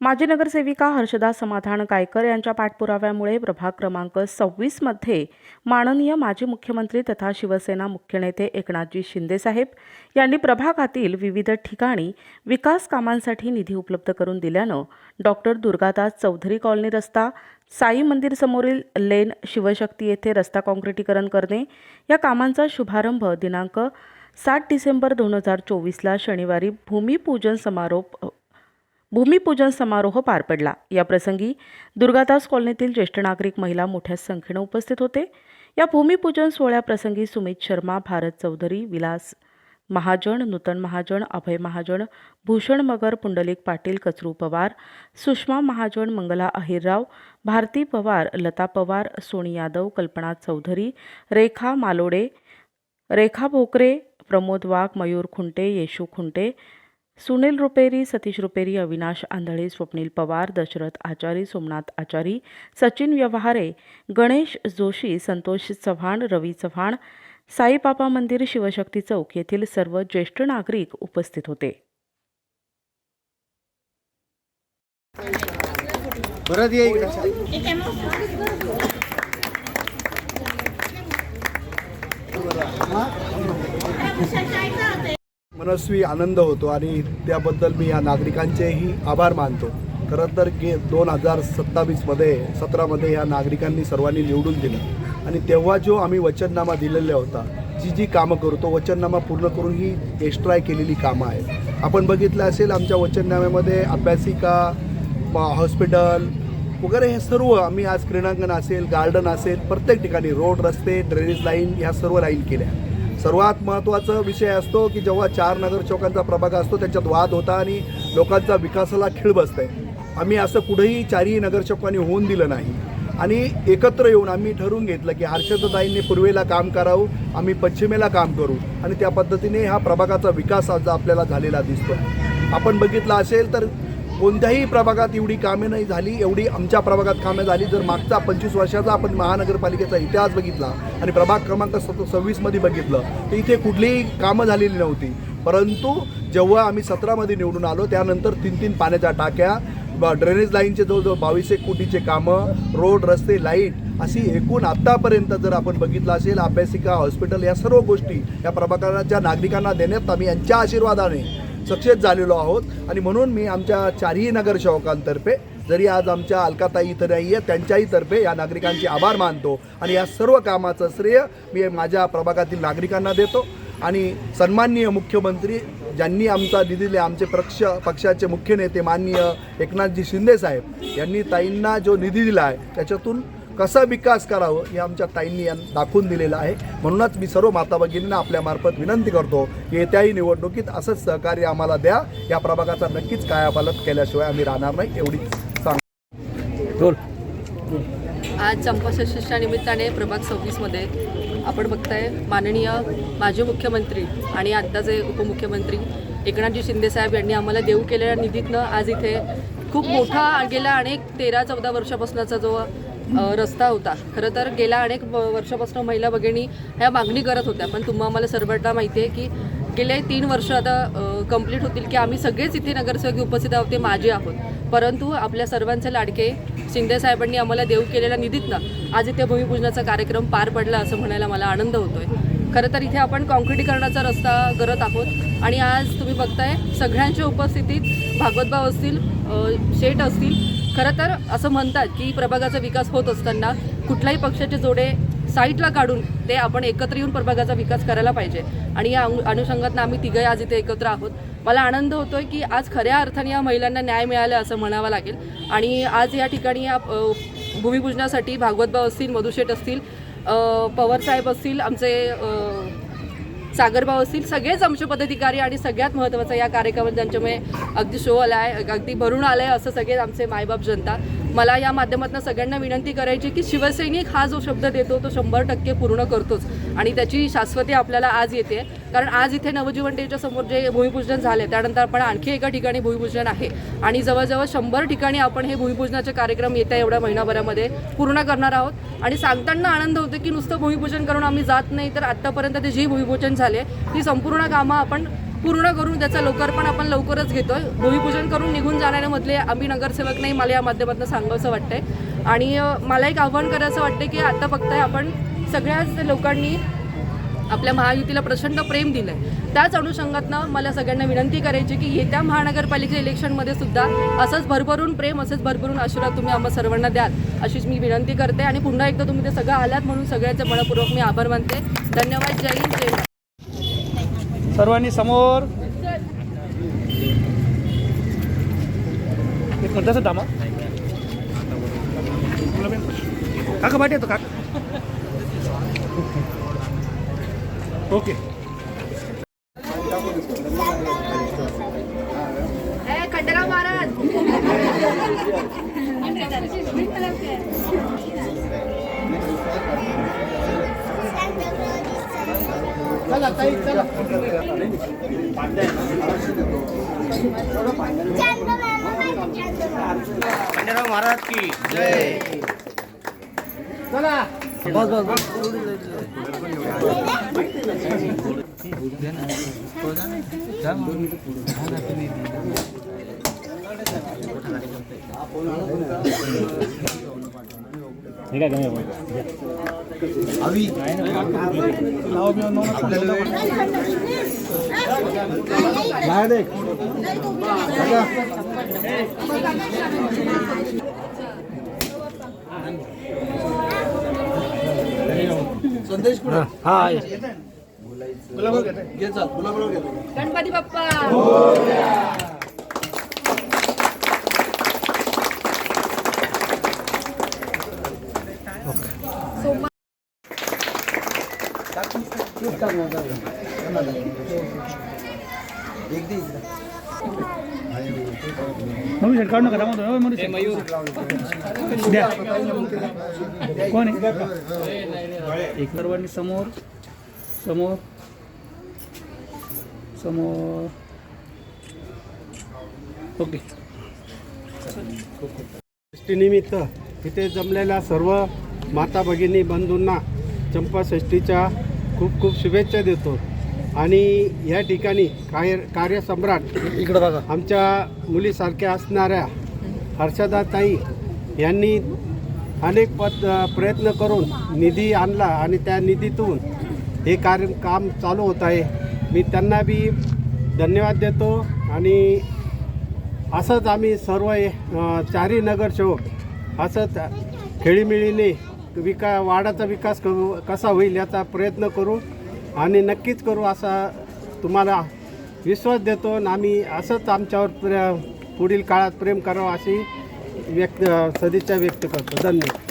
माजी नगरसेविका हर्षदा समाधान गायकर यांच्या पाठपुराव्यामुळे प्रभाग क्रमांक सव्वीसमध्ये माननीय माजी मुख्यमंत्री तथा शिवसेना मुख्य नेते एकनाथजी शिंदेसाहेब यांनी प्रभागातील विविध ठिकाणी विकास कामांसाठी निधी उपलब्ध करून दिल्यानं डॉक्टर दुर्गादास चौधरी कॉलनी रस्ता साई मंदिर समोरील लेन शिवशक्ती येथे रस्ता काँक्रिटीकरण करणे या कामांचा शुभारंभ दिनांक सात डिसेंबर दोन हजार चोवीसला शनिवारी भूमिपूजन समारोप भूमिपूजन समारोह पार पडला. या प्रसंगी दुर्गादास कॉलनीतील ज्येष्ठ नागरिक महिला मोठ्या संख्येनं उपस्थित होते. या भूमिपूजन सोहळ्याप्रसंगी सुमित शर्मा भारत चौधरी विलास महाजन नूतन महाजन अभय महाजन भूषण मगर पुंडलिक पाटील कचरू पवार सुषमा महाजन मंगला अहिरराव भारती पवार लता पवार सोनी यादव कल्पना चौधरी रेखा मालोडे रेखा भोकरे प्रमोद वाघ मयूर खुंटे येशू खुंटे सुनील रुपेरी सतीश रुपेरी अविनाश आंधळे स्वप्नील पवार दशरथ आचारी सोमनाथ आचारी सचिन व्यवहारे गणेश जोशी संतोष चव्हाण रवी चव्हाण साईबाबा मंदिर शिवशक्ती चौक येथील सर्व ज्येष्ठ नागरिक उपस्थित होते. परत मनस्वी आनंद होतो आणि त्याबद्दल मी या नागरिकांचेही आभार मानतो. खरं तर गे दोन हजार सत्तावीसमध्ये सतरामध्ये या नागरिकांनी सर्वांनी निवडून दिलं. आणि तेव्हा जो आम्ही वचननामा दिलेला होता जी जी कामं करू तो वचननामा पूर्ण करून ही एक्स्ट्राय केलेली कामं आहेत. आपण बघितलं असेल आमच्या वचननाम्यामध्ये अभ्यासिका हॉस्पिटल वगैरे हे सर्व आम्ही आज क्रीडांगण असेल गार्डन असेल प्रत्येक ठिकाणी रोड रस्ते ड्रेनेज लाईन ह्या सर्व लाईन केल्या. सर्वात महत्त्वाचा विषय असतो की जेव्हा चार नगर चौकांचा प्रभाग असतो त्याच्यात वाद होता आणि लोकांचा विकासाला खीळ बसते. आम्ही असं कुठेही चारही नगर चौकांनी होऊन दिलं नाही. आणि एकत्र येऊन आम्ही ठरवून घेतलं की हर्षदताईंनी पूर्वेला काम करावं आम्ही पश्चिमेला काम करू. आणि त्या पद्धतीने हा प्रभागाचा विकास आज आपल्याला झालेला दिसतो आपण बघितलं असेल तर कोणत्याही प्रभागात एवढी कामे नाही झाली एवढी आमच्या प्रभागात कामे झाली. जर मागचा पंचवीस वर्षाचा आपण महानगरपालिकेचा इतिहास बघितला आणि प्रभाग क्रमांक सत सव्वीसमध्ये बघितलं तर इथे कुठलीही कामं झालेली नव्हती. परंतु जेव्हा आम्ही सतरामध्ये निवडून आलो त्यानंतर तीन तीन पाण्याच्या टाक्या ब- ड्रेनेज लाईनचे जवळजवळ बावीस एक कोटीचे कामं रोड रस्ते लाइट अशी एकूण आत्तापर्यंत जर आपण बघितलं असेल अभ्यासिका हॉस्पिटल या सर्व गोष्टी या प्रभागाच्या नागरिकांना देण्यात आम्ही यांच्या आशीर्वादाने सक्सेस झालेलो आहोत. आणि म्हणून मी आमच्या चारही नगरसेवकांतर्फे जरी आज आमच्या अलकाताई इथं नाही आहे त्यांच्याही तर्फे या नागरिकांचे आभार मानतो. आणि या सर्व कामाचं श्रेय मी माझ्या प्रभागातील नागरिकांना देतो. आणि सन्माननीय मुख्यमंत्री ज्यांनी आमचा दिलेले आमचे पक्ष पक्षाचे मुख्य नेते माननीय एकनाथजी शिंदे साहेब यांनी ताईंना जो निधी दिला आहे त्याच्यातून कसा विकास करावं हे आमच्या ताईंनी यांना दाखवून दिलेलं आहे. म्हणूनच मी सर्व माता भगिनींना आपल्यामार्फत विनंती करतो की येत्याही निवडणुकीत असंच सहकार्य आम्हाला द्या. या प्रभागाचा नक्कीच कायापालट केल्याशिवाय आम्ही राहणार नाही एवढीच सांग आज चंपाषष्ठीच्या निमित्ताने प्रभाग सव्वीसमध्ये आपण बघताय माननीय माजी मुख्यमंत्री आणि आत्ताचे उपमुख्यमंत्री एकनाथजी शिंदेसाहेब यांनी आम्हाला देऊ केलेल्या निधीतनं आज इथे खूप मोठा गेल्या अनेक तेरा चौदा वर्षापासूनचा जो रस्ता होता. खरं तर गेल्या अनेक वर्षापासून महिला भगिनी ह्या मागणी करत होत्या. पण तुम्हा आम्हाला सर्वांना माहिती आहे की गेले तीन वर्ष आता कंप्लीट होतील की आम्ही सगळेच इथे नगरसेवक उपस्थित आहोत ते माझे आहोत. परंतु आपल्या सर्वांचे लाडके शिंदे साहेबांनी आम्हाला देऊ केलेल्या निधीतनं आज इथे भूमिपूजनाचा कार्यक्रम पार पडला असं म्हणायला मला आनंद होतोय. खरं तर इथे आपण कॉन्क्रिटीकरणाचा रस्ता करत आहोत आणि आज तुम्ही बघताय सगळ्यांच्या उपस्थितीत भागवतभाव असतील शेट शेठ असतील खरं तर असं म्हणतात की प्रभागाचा विकास होत असताना कुठल्याही पक्षाचे जोडे साईटला काढून ते आपण एकत्र येऊन प्रभागाचा विकास करायला पाहिजे. आणि या अनु- अनुषंगातनं आम्ही तिघंही आज इथे एकत्र आहोत. मला आनंद होतोय की आज खऱ्या अर्थाने या महिलांना न्याय मिळाला असं म्हणावं लागेल. आणि आज या ठिकाणी या भूमिपूजनासाठी भागवतभाऊ असतील मधुशेठ असतील पवार पवारसाहेब असतील आमचे सागरभाऊ असतील सगळेच आमचे पदाधिकारी आणि सगळ्यात महत्त्वाचं या कार्यक्रमात ज्यांच्यामुळे अगदी शो आला आहे अगदी भरून आलं आहे असं सगळे आमचे मायबाप जनता. मला या माध्यमातून सगळ्यांना विनंती करायची की शिवसैनिक हा जो शब्द देतो तो शंभर टक्के पूर्ण करतोच. आणि त्याची शाश्वती आपल्याला आज येते. कारण आज इथे नवजीवन डेच्या समोर जे भूमिपूजन झाले त्यानंतर आपण आणखी एका ठिकाणी भूमिपूजन आहे. आणि जवळजवळ शंभर ठिकाणी आपण हे भूमिपूजनाचे कार्यक्रम येत्या एवढ्या महिनाभरामध्ये पूर्ण करणार आहोत. आणि सांगताना आनंद होतो की नुसतं भूमिपूजन करून आम्ही जात नाही तर आत्तापर्यंत ते जी भूमिपूजन झाले ती संपूर्ण कामं आपण पूर्ण करून त्याचं लोकार्पण आपण लवकरच घेतोय. भूमिपूजन करून निघून जाणाऱ्यामधले आम्ही नगरसेवक नाही मला या माध्यमातून सांगावंसं वाटतंय. आणि मला एक आव्हान करायचं वाटतं की आता फक्त आपण सगळ्याच लोकांनी आपल्या महायुतीला प्रचंड प्रेम दिलं आहे त्याच अनुषंगातनं मला सगळ्यांना विनंती करायची की येत्या महानगरपालिका इलेक्शनमध्ये सुद्धा असंच भरभरून प्रेम असंच भरभरून आशीर्वाद तुम्ही आम्हा सर्वांना द्याल अशीच मी विनंती करते. आणि पुन्हा एकदा तुम्ही ते सगळं आलात म्हणून सगळ्याचे मनपूर्वक मी आभार मानते. धन्यवाद. जय हिंद जय सर्वांनी समोर. एक मिनिट तसं थांबा. काका पाठी येतो काका. ओके. ए, खंडेराव महाराज. खंडेराव महाराज की जय. संदेश कुठे हा गुलाबराव घेताय? घे चाल गुलाबराव घेताय. गणपती बाप्पा. मम्मी शर्ट काढू नका थांबा तुम्ही. मयूर द्या. कोण आहे? एक सर्वांनी समोर समोर समोर. ओके. षष्टीनिमित्त इथे जमलेल्या सर्व माता भगिनी बंधूंना चंपाषष्टीच्या खूप खूप शुभेच्छा देतो. आणि या ठिकाणी काय कार्यसम्राट इकडे बघा. आमच्या मुलीसारख्या असणाऱ्या हर्षदाताई यांनी अनेक पद प्रयत्न करून निधी आणला आणि त्या निधीतून हे कार्य काम चालू होत आहे. मी त्यांना बी धन्यवाद देतो आणि असंच आम्ही सर्व अ, चारही नगरसेवक असंच खेळीमिळीने विका वाडाचा विकास करू कसा होईल याचा प्रयत्न करू आणि नक्कीच करू असा तुम्हाला विश्वास देतो आणि आम्ही असंच आमच्यावर प्र पुढील काळात प्रेम करावं अशी व्यक्त सदिच्छा व्यक्त करतो. धन्यवाद.